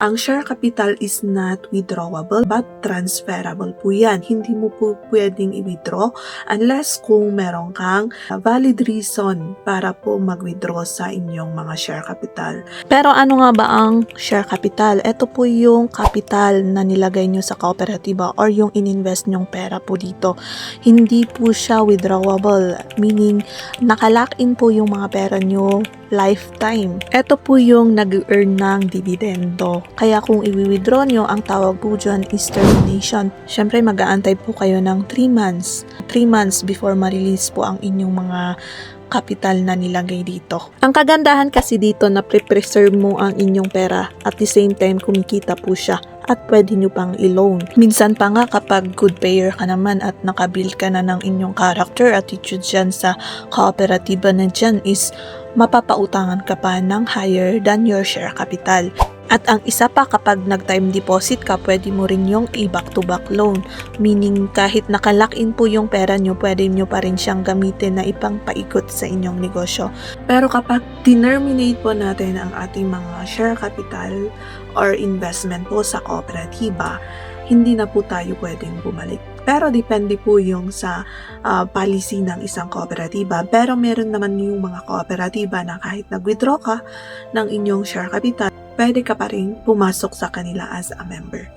Ang share capital is not withdrawable but transferable po yan. Hindi mo po pwedeng i-withdraw unless kung meron kang valid reason para po mag-withdraw sa inyong mga share capital. Pero ano nga ba ang share capital? Ito po yung capital na nilagay nyo sa kooperatiba or yung ininvest nyong pera po dito. Hindi po siya withdrawable, meaning nakalock in po yung mga pera nyo lifetime. Ito po yung nag-earn ng dividendo. Kaya kung i-withdraw nyo, ang tawag po dyan is termination. Siyempre, mag-aantay po kayo ng 3 months. 3 months before ma-release po ang inyong mga capital na nilagay dito. Ang kagandahan kasi dito na pre-preserve mo ang inyong pera at the same time kumikita po siya at pwede nyo pang i-loan. Minsan pa nga kapag good payer ka naman at nakabuild ka na ng inyong character attitude dyan sa kooperatiba na dyan is mapapautangan ka pa ng higher than your share capital. At ang isa pa kapag nag-time deposit ka, pwede mo rin yung i-back-to-back loan. Meaning kahit nakalock in po yung pera nyo, pwede nyo pa rin siyang gamitin na ipang paikot sa inyong negosyo. Pero kapag terminate po natin ang ating mga share capital or investment po sa kooperatiba, hindi na po tayo pwedeng bumalik. Pero depende po yung sa ah, policy ng isang kooperatiba. Pero meron naman yung mga kooperatiba na kahit nag-withdraw ka ng inyong share capital, pwede ka pa rin pumasok sa kanila as a member.